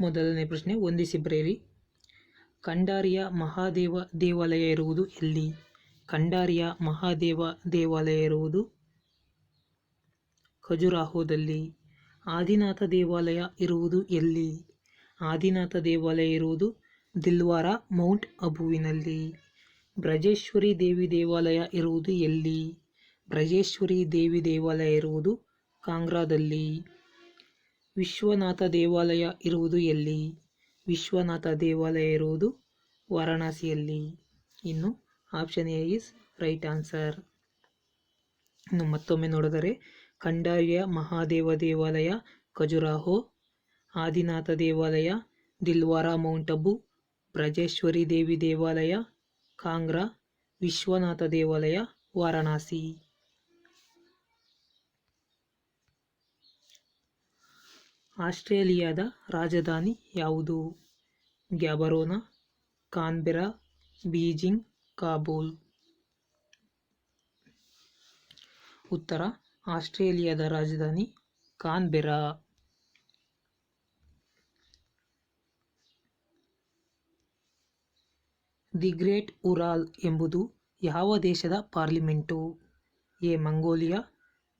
ಮೊದಲನೇ ಪ್ರಶ್ನೆ ಒಂದಿಸಿ ಬರೆಯಿರಿ. ಕಂಡಾರಿಯ ಮಹಾದೇವ ದೇವಾಲಯ ಇರುವುದು ಎಲ್ಲಿ? ಕಂಡಾರಿಯ ಮಹಾದೇವ ದೇವಾಲಯ ಇರುವುದು ಖಜುರಾಹೋದಲ್ಲಿ. ಆದಿನಾಥ ದೇವಾಲಯ ಇರುವುದು ಎಲ್ಲಿ? ಆದಿನಾಥ ದೇವಾಲಯ ಇರುವುದು ದಿಲ್ವಾರ, ಮೌಂಟ್ ಅಬುವಿನಲ್ಲಿ. ಬ್ರಜೇಶ್ವರಿ ದೇವಿ ದೇವಾಲಯ ಇರುವುದು ಎಲ್ಲಿ? ಬ್ರಜೇಶ್ವರಿ ದೇವಿ ದೇವಾಲಯ ಇರುವುದು ಕಾಂಗ್ರಾದಲ್ಲಿ. ವಿಶ್ವನಾಥ ದೇವಾಲಯ ಇರುವುದು ಎಲ್ಲಿ? ವಿಶ್ವನಾಥ ದೇವಾಲಯ ಇರುವುದು ವಾರಣಾಸಿಯಲ್ಲಿ. ಇನ್ನು option A is right answer. ಇನ್ನು ಮತ್ತೊಮ್ಮೆ ನೋಡಿದರೆ ಖಂಡಾರ್ಯ ಮಹಾದೇವ ದೇವಾಲಯ ಖಜುರಾಹೋ, ಆದಿನಾಥ ದೇವಾಲಯ ದಿಲ್ವಾರ ಮೌಂಟ್ ಅಬು, ಬ್ರಜೇಶ್ವರಿ ದೇವಿ ದೇವಾಲಯ ಕಾಂಗ್ರಾ, ವಿಶ್ವನಾಥ ದೇವಾಲಯ ವಾರಣಾಸಿ. ಆಸ್ಟ್ರೇಲಿಯಾದ ರಾಜಧಾನಿ ಯಾವುದು? Gaborone, Canberra, Beijing, Kabul. ಉತ್ತರ, ಆಸ್ಟ್ರೇಲಿಯಾದ ರಾಜಧಾನಿ ಕಾನ್ಬೆರಾ. ದಿ ಗ್ರೇಟ್ ಉರಾಲ್ ಎಂಬುದು ಯಾವ ದೇಶದ parliament? A, Mongolia,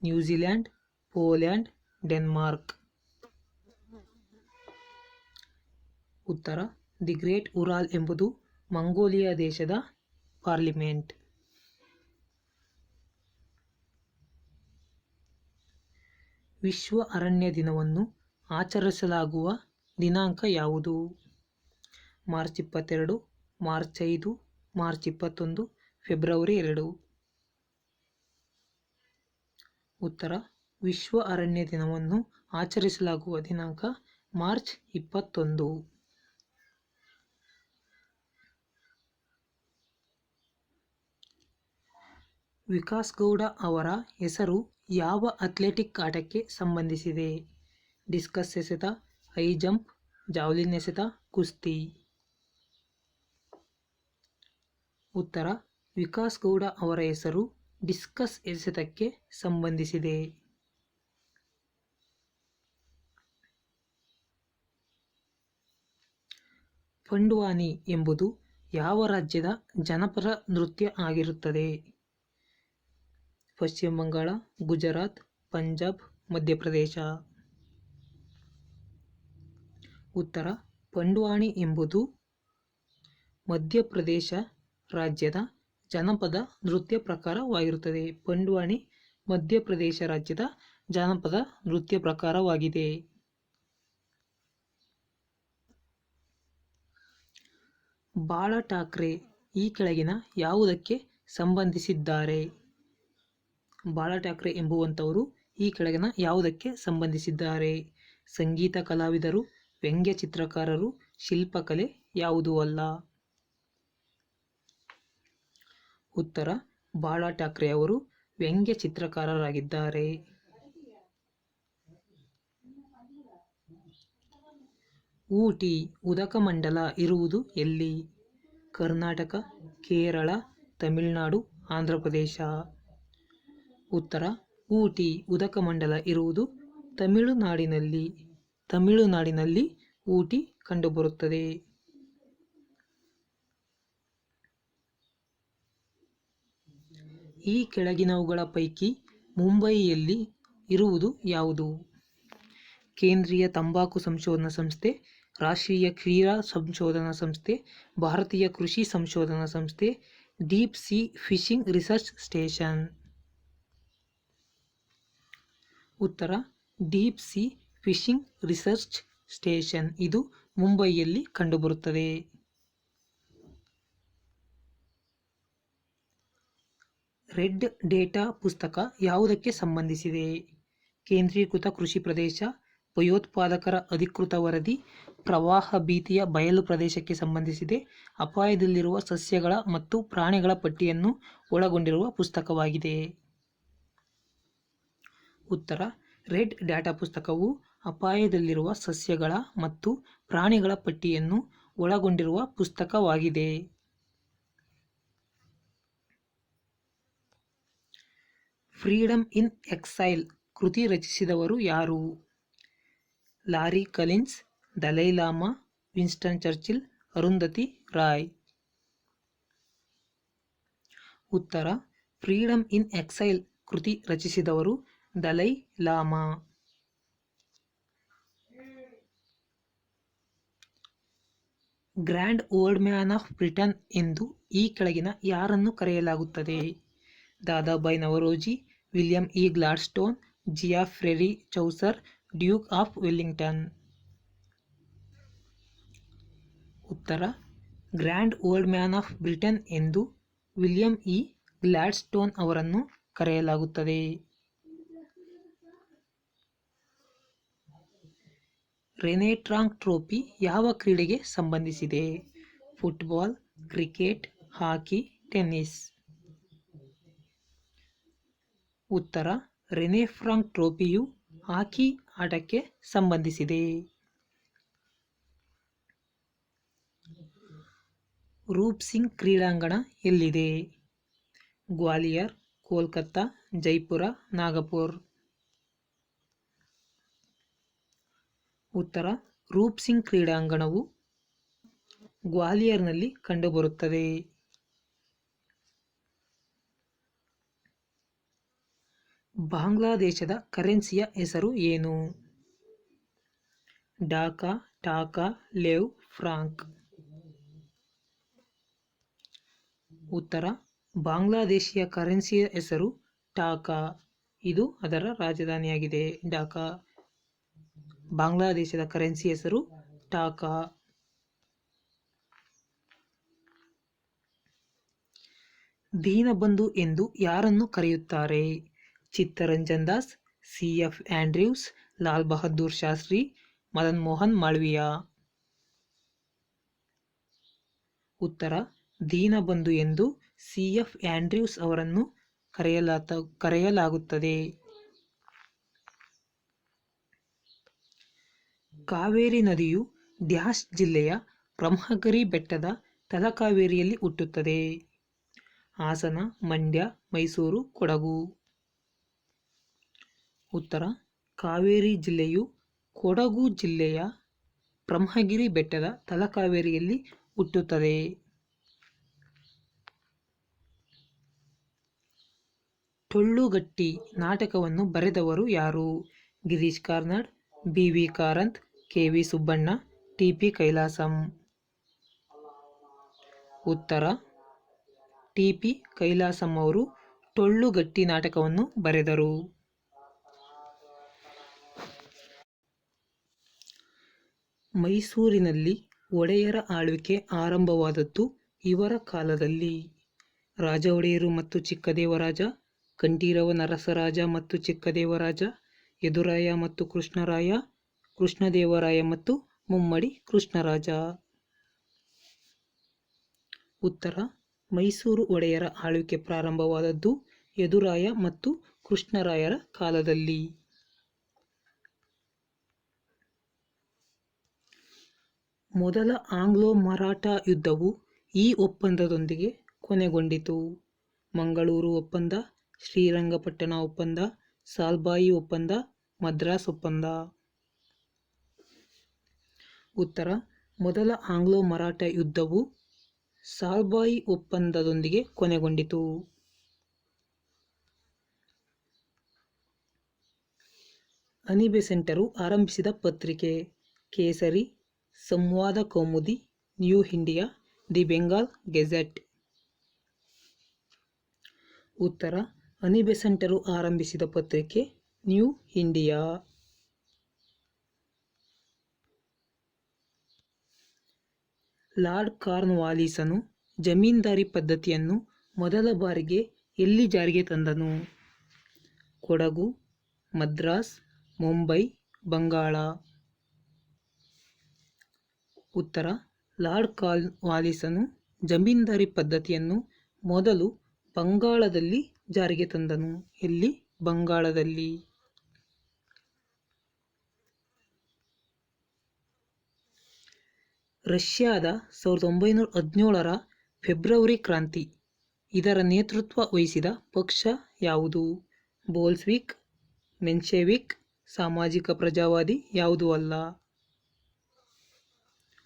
New Zealand, Poland, Denmark. ಉತ್ತರ, ದಿ ಗ್ರೇಟ್ ಉರಾಲ್ ಎಂಬುದು ಮಂಗೋಲಿಯಾ ದೇಶದ ಪಾರ್ಲಿಮೆಂಟ್. ವಿಶ್ವ ಅರಣ್ಯ ದಿನವನ್ನು ಆಚರಿಸಲಾಗುವ ದಿನಾಂಕ ಯಾವುದು? ಮಾರ್ಚ್ ಇಪ್ಪತ್ತೆರಡು, ಮಾರ್ಚ್ ಐದು, ಮಾರ್ಚ್ ಇಪ್ಪತ್ತೊಂದು, ಫೆಬ್ರವರಿ ಎರಡು. ಉತ್ತರ, ವಿಶ್ವ ಅರಣ್ಯ ದಿನವನ್ನು ಆಚರಿಸಲಾಗುವ ದಿನಾಂಕ ಮಾರ್ಚ್ ಇಪ್ಪತ್ತೊಂದು. ವಿಕಾಸ್ ಗೌಡ ಅವರ ಹೆಸರು ಯಾವ ಅಥ್ಲೆಟಿಕ್ ಆಟಕ್ಕೆ ಸಂಬಂಧಿಸಿದೆ? ಡಿಸ್ಕಸ್ ಎಸೆತ, ಹೈ ಜಂಪ್, ಜಾವ್ಲಿನ್ ಎಸೆತ, ಕುಸ್ತಿ. ಉತ್ತರ, ವಿಕಾಸ್ ಗೌಡ ಅವರ ಹೆಸರು ಡಿಸ್ಕಸ್ ಎಸೆತಕ್ಕೆ ಸಂಬಂಧಿಸಿದೆ. ಪಂಡ್ವಾನಿ ಎಂಬುದು ಯಾವ ರಾಜ್ಯದ ಜನಪರ ನೃತ್ಯ ಆಗಿರುತ್ತದೆ? ಪಶ್ಚಿಮ ಬಂಗಾಳ, ಗುಜರಾತ್, ಪಂಜಾಬ್, ಮಧ್ಯಪ್ರದೇಶ. ಉತ್ತರ, ಪಂಡ್ವಾಣಿ ಎಂಬುದು ಮಧ್ಯಪ್ರದೇಶ ರಾಜ್ಯದ ಜನಪದ ನೃತ್ಯ ಪ್ರಕಾರವಾಗಿರುತ್ತದೆ. ಪಂಡ್ವಾಣಿ ಮಧ್ಯಪ್ರದೇಶ ರಾಜ್ಯದ ಜಾನಪದ ನೃತ್ಯ ಪ್ರಕಾರವಾಗಿದೆ. ಬಾಳ ಠಾಕ್ರೆ ಈ ಕೆಳಗಿನ ಯಾವುದಕ್ಕೆ ಸಂಬಂಧಿಸಿದ್ದಾರೆ? ಬಾಳ ಠಾಕ್ರೆ ಎಂಬುವಂಥವರು ಈ ಕೆಳಗಿನ ಯಾವುದಕ್ಕೆ ಸಂಬಂಧಿಸಿದ್ದಾರೆ? ಸಂಗೀತ ಕಲಾವಿದರು, ವ್ಯಂಗ್ಯ ಚಿತ್ರಕಾರರು, ಶಿಲ್ಪಕಲೆ ಯಾವುದೂ ಅಲ್ಲ. ಉತ್ತರ. ಬಾಳ ಠಾಕ್ರೆ ಅವರು ವ್ಯಂಗ್ಯ ಚಿತ್ರಕಾರರಾಗಿದ್ದಾರೆ. ಊಟಿ, ಉದಕಮಂಡಲ ಇರುವುದು ಎಲ್ಲಿ? ಕರ್ನಾಟಕ, ಕೇರಳ, ತಮಿಳುನಾಡು ಆಂಧ್ರಪ್ರದೇಶ ಉತ್ತರ, ಊಟಿ, ಉದಕಮಂಡಲ ಇರುವುದು ತಮಿಳುನಾಡಿನಲ್ಲಿ ತಮಿಳುನಾಡಿನಲ್ಲಿ ಊಟಿ ಕಂಡುಬರುತ್ತದೆ. ಈ ಕೆಳಗಿನವುಗಳ ಪೈಕಿ ಮುಂಬಯಿಯಲ್ಲಿ ಇರುವುದು ಯಾವುದು? ಕೇಂದ್ರೀಯ ತಂಬಾಕು ಸಂಶೋಧನಾ ಸಂಸ್ಥೆ, ರಾಷ್ಟ್ರೀಯ ಕ್ರೀಡಾ ಸಂಶೋಧನಾ ಸಂಸ್ಥೆ, ಭಾರತೀಯ ಕೃಷಿ ಸಂಶೋಧನಾ ಸಂಸ್ಥೆ, deep sea fishing research station. ಉತ್ತರ deep sea fishing research station. ಇದು ಮುಂಬಯಿಯಲ್ಲಿ ಕಂಡುಬರುತ್ತದೆ. ರೆಡ್ ಡೇಟಾ ಪುಸ್ತಕ ಯಾವುದಕ್ಕೆ ಸಂಬಂಧಿಸಿದೆ? ಕೇಂದ್ರೀಕೃತ ಕೃಷಿ ಪ್ರದೇಶ, ಭಯೋತ್ಪಾದಕರ ಅಧಿಕೃತ ವರದಿ, ಪ್ರವಾಹ ಭೀತಿಯ ಬಯಲು ಪ್ರದೇಶಕ್ಕೆ ಸಂಬಂಧಿಸಿದೆ, ಅಪಾಯದಲ್ಲಿರುವ ಸಸ್ಯಗಳ ಮತ್ತು ಪ್ರಾಣಿಗಳ ಪಟ್ಟಿಯನ್ನು ಒಳಗೊಂಡಿರುವ ಪುಸ್ತಕವಾಗಿದೆ. ಉತ್ತರ, ರೆಡ್ ಡಾಟಾ ಪುಸ್ತಕವು ಅಪಾಯದಲ್ಲಿರುವ ಸಸ್ಯಗಳ ಮತ್ತು ಪ್ರಾಣಿಗಳ ಪಟ್ಟಿಯನ್ನು ಒಳಗೊಂಡಿರುವ ಪುಸ್ತಕವಾಗಿದೆ. ಫ್ರೀಡಮ್ ಇನ್ ಎಕ್ಸೈಲ್ ಕೃತಿ ರಚಿಸಿದವರು ಯಾರು? Larry Collins, Dalai Lama, Winston Churchill, Arundhati Roy. ಉತ್ತರ ಫ್ರೀಡಮ್ ಇನ್ ಎಕ್ಸೈಲ್ ಕೃತಿ ರಚಿಸಿದವರು Dalai Lama grand old man of Britain ಎಂದು ಈ ಕೆಳಗಿನ ಯಾರನ್ನು ಕರೆಯಲಾಗುತ್ತದೆ? Dadabhai Naoroji William E Gladstone Geoffrey Chaucer Duke of Wellington ಉತ್ತರ grand old man of Britain ಎಂದು William E Gladstone ಅವರನ್ನು ಕರೆಯಲಾಗುತ್ತದೆ. ರೆನೆಟ್ರಾಂಗ್ ಟ್ರೋಫಿ ಯಾವ ಕ್ರೀಡೆಗೆ ಸಂಬಂಧಿಸಿದೆ? Football, cricket, hockey, tennis. ಉತ್ತರ ರೆನೆ ಫ್ರಾಂಕ್ ಟ್ರೋಫಿಯು ಹಾಕಿ ಆಟಕ್ಕೆ ಸಂಬಂಧಿಸಿದೆ. ರೂಪ್ ಸಿಂಗ್ ಕ್ರೀಡಾಂಗಣ ಎಲ್ಲಿದೆ? ಗ್ವಾಲಿಯರ್, ಕೋಲ್ಕತ್ತಾ, ಜೈಪುರ, ನಾಗಪುರ್. ಉತ್ತರ, ರೂಪ್ ಸಿಂಗ್ ಕ್ರೀಡಾಂಗಣವು ಗ್ವಾಲಿಯರ್ನಲ್ಲಿ ಕಂಡುಬರುತ್ತದೆ. ಬಾಂಗ್ಲಾದೇಶದ ಕರೆನ್ಸಿಯ ಹೆಸರು ಏನು? Dhaka, taka, lev, franc. ಉತ್ತರ, ಬಾಂಗ್ಲಾದೇಶಿಯ ಕರೆನ್ಸಿಯ ಹೆಸರು ಟಾಕಾ. ಇದು ಅದರ ರಾಜಧಾನಿಯಾಗಿದೆ. ಢಾಕಾ ಬಾಂಗ್ಲಾದೇಶದ ಕರೆನ್ಸಿ ಹೆಸರು ಟಾಕಾ. ದೀನಬಂಧು ಎಂದು ಯಾರನ್ನು ಕರೆಯುತ್ತಾರೆ? Chittaranjan Das, C F Andrews, Lal Bahadur Shastri, Madan Mohan Malviya. ಉತ್ತರ ದೀನಬಂಧು ಎಂದು ಸಿ ಎಫ್ ಆಂಡ್ರ್ಯೂಸ್ ಅವರನ್ನು ಕರೆಯಲಾತ, ಕರೆಯಲಾಗುತ್ತದೆ. ಕಾವೇರಿ ನದಿಯು ಡ್ಯಾಶ್ ಜಿಲ್ಲೆಯ ಬ್ರಹ್ಮಗಿರಿ ಬೆಟ್ಟದ ತಲಕಾವೇರಿಯಲ್ಲಿ ಹುಟ್ಟುತ್ತದೆ. ಹಾಸನ, ಮಂಡ್ಯ, ಮೈಸೂರು, ಕೊಡಗು. ಉತ್ತರ ಕಾವೇರಿ ಜಿಲ್ಲೆಯು ಕೊಡಗು ಜಿಲ್ಲೆಯ ಬ್ರಹ್ಮಗಿರಿ ಬೆಟ್ಟದ ತಲಕಾವೇರಿಯಲ್ಲಿ ಹುಟ್ಟುತ್ತದೆ. ಟೊಳ್ಳುಗಟ್ಟಿ ನಾಟಕವನ್ನು ಬರೆದವರು ಯಾರು? Girish Karnad, B V Karanth K V Subbanna, T P Kailasam. ಉತ್ತರ, ಟಿ ಪಿ ಕೈಲಾಸಂ ಅವರು ಟೊಳ್ಳುಗಟ್ಟಿ ನಾಟಕವನ್ನು ಬರೆದರು. ಮೈಸೂರಿನಲ್ಲಿ ಒಡೆಯರ ಆಳ್ವಿಕೆ ಆರಂಭವಾದದ್ದು ಇವರ ಕಾಲದಲ್ಲಿ. ರಾಜ ಒಡೆಯರು ಮತ್ತು ಚಿಕ್ಕದೇವರಾಜ, ಕಂಠೀರವ ನರಸರಾಜ ಮತ್ತು ಚಿಕ್ಕದೇವರಾಜ, ಯದುರಾಯ ಮತ್ತು ಕೃಷ್ಣರಾಯ ಕೃಷ್ಣದೇವರಾಯ ಮತ್ತು ಮುಮ್ಮಡಿ ಕೃಷ್ಣರಾಜ. ಉತ್ತರ. ಮೈಸೂರು ಒಡೆಯರ ಆಳ್ವಿಕೆ ಪ್ರಾರಂಭವಾದದ್ದು ಯದುರಾಯ ಮತ್ತು ಕೃಷ್ಣರಾಯರ ಕಾಲದಲ್ಲಿ. ಮೊದಲ ಆಂಗ್ಲೋ ಮರಾಠ ಯುದ್ಧವು ಈ ಒಪ್ಪಂದದೊಂದಿಗೆ ಕೊನೆಗೊಂಡಿತು. ಮಂಗಳೂರು ಒಪ್ಪಂದ, ಶ್ರೀರಂಗಪಟ್ಟಣ ಒಪ್ಪಂದ, ಸಾಲ್ಬಾಯಿ ಒಪ್ಪಂದ, ಮದ್ರಾಸ್ ಒಪ್ಪಂದ. ಉತ್ತರ. ಮೊದಲ ಆಂಗ್ಲೋ ಮರಾಠ ಯುದ್ಧವು ಸಾಲ್ಬಾಯಿ ಒಪ್ಪಂದದೊಂದಿಗೆ ಕೊನೆಗೊಂಡಿತು. ಅನಿಬೆಸೆಂಟರು ಆರಂಭಿಸಿದ ಪತ್ರಿಕೆ, Kesari, Sambad Kaumudi, New India, the Bengal Gazette. ಉತ್ತರ. ಅನಿಬೆಸೆಂಟರು ಆರಂಭಿಸಿದ ಪತ್ರಿಕೆ, ನ್ಯೂ ಇಂಡಿಯಾ. ಲಾರ್ಡ್ ಕಾರ್ನ್ವಾಲಿಸನು ಜಮೀನ್ದಾರಿ ಪದ್ಧತಿಯನ್ನು ಮೊದಲ ಬಾರಿಗೆ ಎಲ್ಲಿ ಜಾರಿಗೆ ತಂದನು? ಕೊಡಗು, ಮದ್ರಾಸ್, ಮುಂಬೈ, ಬಂಗಾಳ. ಉತ್ತರ, ಲಾರ್ಡ್ ಕಾರ್ನ್ ವಾಲಿಸನು ಜಮೀನ್ದಾರಿ ಪದ್ಧತಿಯನ್ನು ಮೊದಲು ಬಂಗಾಳದಲ್ಲಿ ಜಾರಿಗೆ ತಂದನು. ಎಲ್ಲಿ? ಬಂಗಾಳದಲ್ಲಿ. ರಷ್ಯಾದ ಸಾವಿರದ ಒಂಬೈನೂರ ಹದಿನೇಳರ ಫೆಬ್ರವರಿ ಕ್ರಾಂತಿ. ಇದರ ನೇತೃತ್ವ ವಹಿಸಿದ ಪಕ್ಷ ಯಾವುದು? ಬೋಲ್ಸ್ವಿಕ್ ಮೆನ್ಶೆವಿಕ್ ಸಾಮಾಜಿಕ ಪ್ರಜಾವಾದಿ ಯಾವುದೂ ಅಲ್ಲ?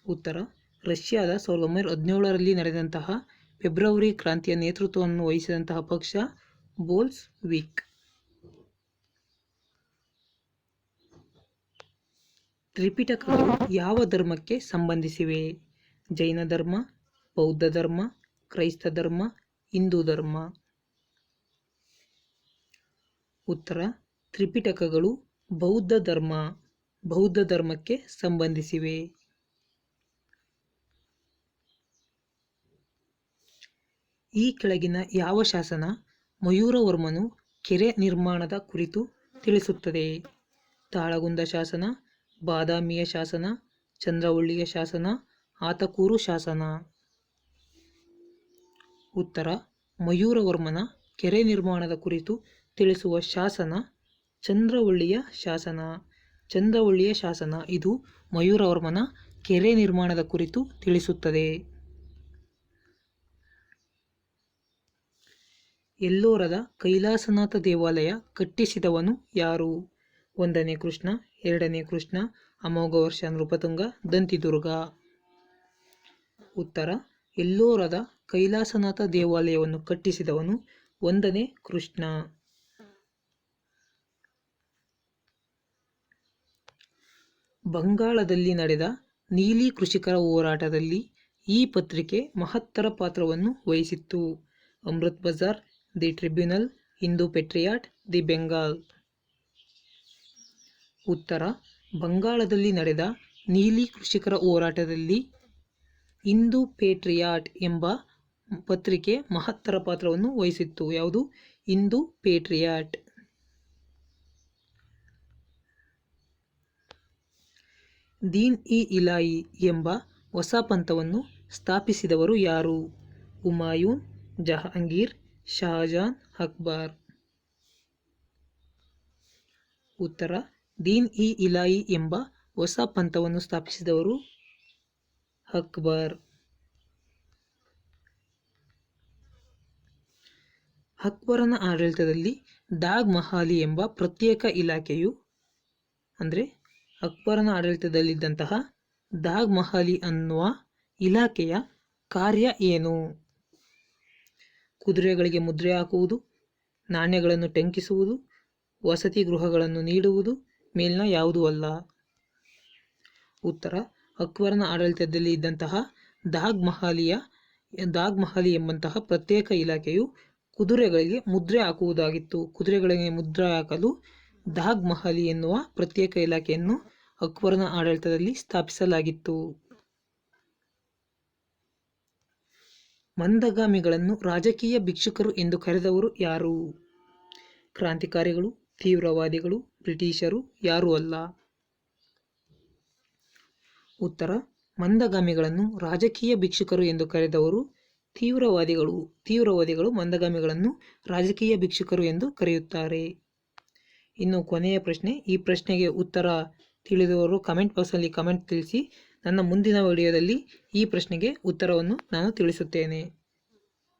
ಉತ್ತರ. ರಷ್ಯಾದ ಸಾವಿರದ ಒಂಬೈನೂರ ಹದಿನೇಳರಲ್ಲಿ ನಡೆದಂತಹ ಫೆಬ್ರವರಿ ಕ್ರಾಂತಿಯ ನೇತೃತ್ವವನ್ನು ವಹಿಸಿದಂತಹ ಪಕ್ಷ ಬೋಲ್ಸ್ ತ್ರಿಪಿಟಕಗಳು ಯಾವ ಧರ್ಮಕ್ಕೆ ಸಂಬಂಧಿಸಿವೆ? ಜೈನ ಧರ್ಮ, ಬೌದ್ಧ ಧರ್ಮ, ಕ್ರೈಸ್ತ ಧರ್ಮ, ಹಿಂದೂ ಧರ್ಮ? ಉತ್ತರ. ತ್ರಿಪಿಟಕಗಳು ಬೌದ್ಧ ಧರ್ಮ, ಬೌದ್ಧ ಧರ್ಮಕ್ಕೆ ಸಂಬಂಧಿಸಿವೆ. ಈ ಕೆಳಗಿನ ಯಾವ ಶಾಸನ ಮಯೂರವರ್ಮನು ಕೆರೆ ನಿರ್ಮಾಣದ ಕುರಿತು ತಿಳಿಸುತ್ತದೆ? ತಾಳಗುಂದ ಶಾಸನ ಬಾದಾಮಿಯ ಶಾಸನ, ಚಂದ್ರವಳ್ಳಿಯ ಶಾಸನ, ಆತಕೂರು ಶಾಸನ. ಉತ್ತರ, ಮಯೂರವರ್ಮನ ಕೆರೆ ನಿರ್ಮಾಣದ ಕುರಿತು ತಿಳಿಸುವ ಶಾಸನ, ಚಂದ್ರವಳ್ಳಿಯ ಶಾಸನ. ಚಂದ್ರವಳ್ಳಿಯ ಶಾಸನ ಇದು ಮಯೂರವರ್ಮನ ಕೆರೆ ನಿರ್ಮಾಣದ ಕುರಿತು ತಿಳಿಸುತ್ತದೆ. ಎಲ್ಲೋರದ ಕೈಲಾಸನಾಥ ದೇವಾಲಯ ಕಟ್ಟಿಸಿದವನು ಯಾರು? ಒಂದನೇ ಕೃಷ್ಣ, ಎರಡನೇ ಕೃಷ್ಣ, ಅಮೋಘ ವರ್ಷ ನೃಪತುಂಗ ದಂತಿದುರ್ಗ ಉತ್ತರ, ಎಲ್ಲೋರದ ಕೈಲಾಸನಾಥ ದೇವಾಲಯವನ್ನು ಕಟ್ಟಿಸಿದವನು ಒಂದನೇ ಕೃಷ್ಣ. ಬಂಗಾಳದಲ್ಲಿ ನಡೆದ ನೀಲಿ ಕೃಷಿಕರ ಹೋರಾಟದಲ್ಲಿ ಈ ಪತ್ರಿಕೆ ಮಹತ್ತರ ಪಾತ್ರವನ್ನು ವಹಿಸಿತ್ತು. Amrit Bazar, the Tribunal Hindu Patriot the Bengal. ಉತ್ತರ, ಬಂಗಾಳದಲ್ಲಿ ನಡೆದ ನೀಲಿ ಕೃಷಿಕರ ಹೋರಾಟದಲ್ಲಿ ಹಿಂದೂ ಪೇಟ್ರಿಯಾಟ್ ಎಂಬ ಪತ್ರಿಕೆ ಮಹತ್ತರ ಪಾತ್ರವನ್ನು ವಹಿಸಿತ್ತು. ಯಾವುದು? ಹಿಂದೂ ಪೇಟ್ರಿಯಾಟ್. ದೀನ್ ಇ ಇಲಾಯಿ ಎಂಬ ಹೊಸ ಪಂಥವನ್ನು ಸ್ಥಾಪಿಸಿದವರು ಯಾರು? ಹುಮಾಯೂನ್ ಜಹಾಂಗೀರ್, ಶಹಜಾನ್ ಅಕ್ಬಾರ್. ಉತ್ತರ ದೀನ್ ಇ ಇಲಾಯಿ ಎಂಬ ಹೊಸ ಪಂಥವನ್ನು ಸ್ಥಾಪಿಸಿದವರು ಅಕ್ಬರ್. ಅಕ್ಬರನ ಆಡಳಿತದಲ್ಲಿ ದಾಗ್ ಮಹಾಲಿ ಎಂಬ ಪ್ರತ್ಯೇಕ ಇಲಾಖೆಯು, ಅಂದರೆ ಅಕ್ಬರನ ಆಡಳಿತದಲ್ಲಿದ್ದಂತಹ ದಾಗ್ ಮಹಾಲಿ ಅನ್ನುವ ಇಲಾಖೆಯ ಕಾರ್ಯ ಏನು? ಕುದುರೆಗಳಿಗೆ ಮುದ್ರೆ ಹಾಕುವುದು, ನಾಣ್ಯಗಳನ್ನು ಟಂಕಿಸುವುದು, ವಸತಿ ಗೃಹಗಳನ್ನು ನೀಡುವುದು ಮೇಲಿನ ಯಾವುದೂ ಅಲ್ಲ? ಉತ್ತರ, ಅಕ್ಬರನ ಆಡಳಿತದಲ್ಲಿ ಇದ್ದಂತಹ ದಾಗ್ ಮಹಾಲಿಯ, ದಾಗ್ ಮಹಾಲಿ ಎಂಬಂತಹ ಪ್ರತ್ಯೇಕ ಇಲಾಖೆಯು ಕುದುರೆಗಳಿಗೆ ಮುದ್ರೆ ಹಾಕುವುದಾಗಿತ್ತು. ಕುದುರೆಗಳಿಗೆ ಮುದ್ರೆ ಹಾಕಲು ದಾಗ್ ಮಹಾಲಿ ಎನ್ನುವ ಪ್ರತ್ಯೇಕ ಇಲಾಖೆಯನ್ನು ಅಕ್ಬರನ ಆಡಳಿತದಲ್ಲಿ ಸ್ಥಾಪಿಸಲಾಗಿತ್ತು. ಮಂದಗಾಮಿಗಳನ್ನು ರಾಜಕೀಯ ಭಿಕ್ಷುಕರು ಎಂದು ಕರೆದವರು ಯಾರು? ಕ್ರಾಂತಿಕಾರಿಗಳು, ತೀವ್ರವಾದಿಗಳು ಬ್ರಿಟಿಷರು? ಯಾರೂ ಅಲ್ಲ. ಉತ್ತರ. ಮಂದಗಾಮಿಗಳನ್ನು ರಾಜಕೀಯ ಭಿಕ್ಷುಕರು ಎಂದು ಕರೆದವರು ತೀವ್ರವಾದಿಗಳು. ತೀವ್ರವಾದಿಗಳು ಮಂದಗಾಮಿಗಳನ್ನು ರಾಜಕೀಯ ಭಿಕ್ಷುಕರು ಎಂದು ಕರೆಯುತ್ತಾರೆ. ಇನ್ನು ಕೊನೆಯ ಪ್ರಶ್ನೆ. ಈ ಪ್ರಶ್ನೆಗೆ ಉತ್ತರ ತಿಳಿದವರು ಕಮೆಂಟ್ ಬಾಕ್ಸಲ್ಲಿ ಕಮೆಂಟ್ ತಿಳಿಸಿ. ನನ್ನ ಮುಂದಿನ ವಿಡಿಯೋದಲ್ಲಿ ಈ ಪ್ರಶ್ನೆಗೆ ಉತ್ತರವನ್ನು ನಾನು ತಿಳಿಸುತ್ತೇನೆ.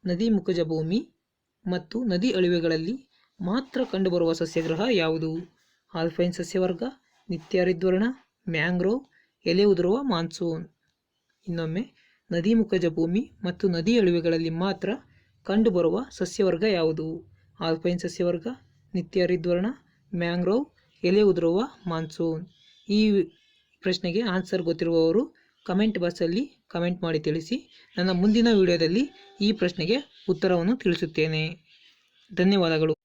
ನದಿ ಮುಖಜ ಭೂಮಿ ಮತ್ತು ನದಿ ಅಳಿವೆಗಳಲ್ಲಿ ಮಾತ್ರ ಕಂಡುಬರುವ ಸಸ್ಯಗ್ರಹ ಯಾವುದು? ಆಲ್ಫೈನ್ ಸಸ್ಯವರ್ಗ ನಿತ್ಯಹರಿದ್ವರ್ಣ ಮ್ಯಾಂಗ್ರೋವ್, ಎಲೆ ಉದುರುವ ಮಾನ್ಸೂನ್. ಇನ್ನೊಮ್ಮೆ, ನದಿ ಮುಖಜ ಭೂಮಿ ಮತ್ತು ನದಿ ಅಳಿವೆಗಳಲ್ಲಿ ಮಾತ್ರ ಕಂಡುಬರುವ ಸಸ್ಯವರ್ಗ ಯಾವುದು? ಆಲ್ಪೈನ್ ಸಸ್ಯವರ್ಗ ನಿತ್ಯಹರಿದ್ವರ್ಣ ಮ್ಯಾಂಗ್ರೋವ್, ಎಲೆ ಉದುರುವ ಮಾನ್ಸೂನ್. ಈ ಪ್ರಶ್ನೆಗೆ ಆನ್ಸರ್ ಗೊತ್ತಿರುವವರು ಕಮೆಂಟ್ ಬಾಕ್ಸಲ್ಲಿ ಕಮೆಂಟ್ ಮಾಡಿ ತಿಳಿಸಿ. ನನ್ನ ಮುಂದಿನ ವಿಡಿಯೋದಲ್ಲಿ ಈ ಪ್ರಶ್ನೆಗೆ ಉತ್ತರವನ್ನು ತಿಳಿಸುತ್ತೇನೆ. ಧನ್ಯವಾದಗಳು.